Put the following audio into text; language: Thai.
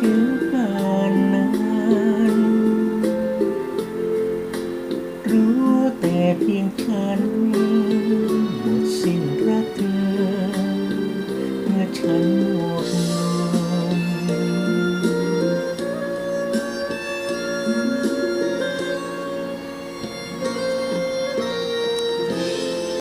รู้แต่เพียงฉันหมดสิ้นรักเธอเมื่อฉัน